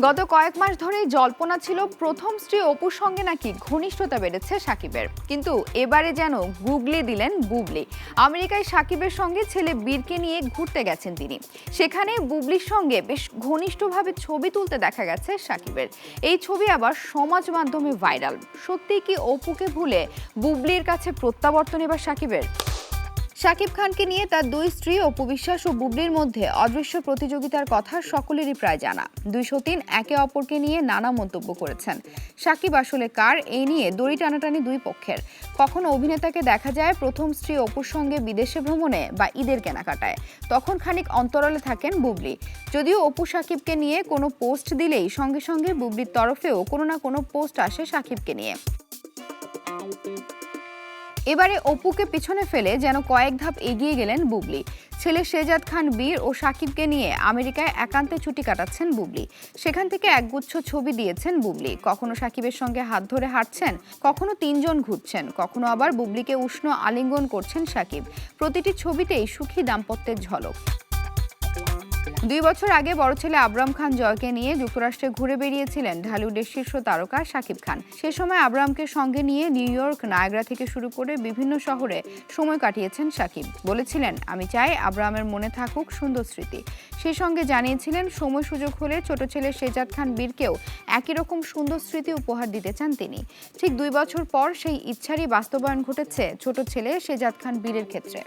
গত কয়েক মাস ধরেই জল্পনা ছিল প্রথম স্ত্রী অপুর সঙ্গে নাকি ঘনিষ্ঠতা বেড়েছে সাকিবের। কিন্তু এবারে যেন গুগলি দিলেন বুবলি। আমেরিকায় সাকিবের সঙ্গে ছেলে বীরকে নিয়ে ঘুরতে গেছেন তিনি। সেখানে বুবলির সঙ্গে বেশ ঘনিষ্ঠভাবে ছবি তুলতে দেখা গেছে সাকিবের। এই ছবি আবার সমাজ মাধ্যমে ভাইরাল। সত্যি কি অপুকে ভুলে বুবলির কাছে প্রত্যাবর্তন এবার সাকিবের? শাকিব খানকে নিয়ে তার দুই স্ত্রী অপু বিশ্বাস ও বুবলির মধ্যে অদৃশ্য প্রতিযোগিতার কথা সকলেরই প্রায় জানা। দুই সতীন একে অপরকে নিয়ে নানা মন্তব্য করেছেন। শাকিব আসলে কার? এই নিয়ে দড়ি টানাটানি দুই পক্ষের। কখনো অভিনেতাকে দেখা যায় প্রথম স্ত্রী অপুর সঙ্গে বিদেশে ভ্রমণে বা ঈদের কেনাকাটায়, তখন খানিক অন্তরালে থাকেন বুবলি। যদিও অপু সাকিবকে নিয়ে কোনো পোস্ট দিলেই সঙ্গে সঙ্গে বুবলির তরফেও কোনো না কোনো পোস্ট আসে সাকিবকে নিয়ে। এবারে অপুকে পিছনে ফেলে যেন কয়েক ধাপ এগিয়ে গেলেন বুবলি। ছেলে শেজাদ খান বীর ও সাকিবকে নিয়ে আমেরিকায় একান্তে ছুটি কাটাচ্ছেন বুবলি। সেখান থেকে একগুচ্ছ ছবি দিয়েছেন বুবলি। কখনো সাকিবের সঙ্গে হাত ধরে হাঁটছেন, কখনো তিনজন ঘুরছেন, কখনো আবার বুবলিকে উষ্ণ আলিঙ্গন করছেন সাকিব। প্রতিটি ছবিতেই সুখী দাম্পত্যের ঝলক। দুই বছর আগে বড় ছেলে আবরাম খান জয়কে নিয়ে যুক্তরাষ্ট্রে ঘুরে বেরিয়েছিলেন ঢালিউডের শীর্ষ তারকা শাকিব খান। সে সময় আবরামকে সঙ্গে নিয়ে নিউ ইয়র্ক, নায়গ্রা থেকে শুরু করে বিভিন্ন শহরে সময় কাটিয়েছেন শাকিব। বলেছিলেন, আমি চাই আবরামের মনে থাকুক সুন্দর স্মৃতি। সেই সঙ্গে জানিয়েছিলেন, সময় সুযোগ হলে ছোট ছেলে শেজাদ খান বীরকেও একই রকম সুন্দর স্মৃতি উপহার দিতে চান তিনি। ঠিক দুই বছর পর সেই ইচ্ছারই বাস্তবায়ন ঘটেছে ছোট ছেলে শেজাদ খান বীরের ক্ষেত্রে।